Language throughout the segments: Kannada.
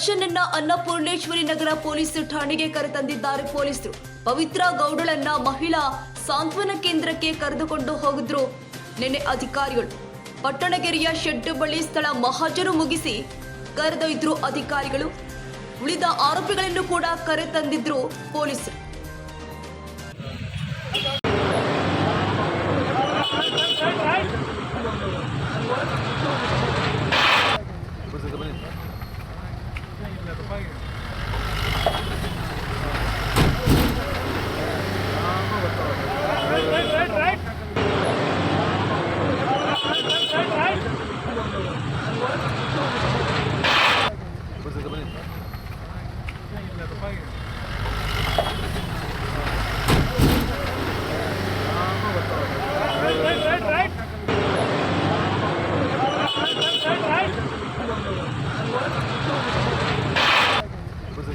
ದರ್ಶನ್ ಅನ್ನ ಅನ್ನಪೂರ್ಣೇಶ್ವರಿ ನಗರ ಪೊಲೀಸ್ ಠಾಣೆಗೆ ಕರೆತಂದಿದ್ದಾರೆ ಪೊಲೀಸರು. ಪವಿತ್ರ ಗೌಡಳನ್ನ ಮಹಿಳಾ ಸಾಂತ್ವನ ಕೇಂದ್ರಕ್ಕೆ ಕರೆದುಕೊಂಡು ಹೋಗಿದ್ರು ನಿನ್ನೆ ಅಧಿಕಾರಿಗಳು. ಪಟ್ಟಣಗೆರೆಯ ಶೆಡ್ ಬಳಿ ಸ್ಥಳ ಮಹಾಜರು ಮುಗಿಸಿ ಕರೆದೊಯ್ದ್ರು ಅಧಿಕಾರಿಗಳು. ಉಳಿದ ಆರೋಪಿಗಳನ್ನು ಕೂಡ ಕರೆತಂದಿದ್ರು ಪೊಲೀಸರು. the bike.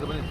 Gracias.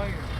fire.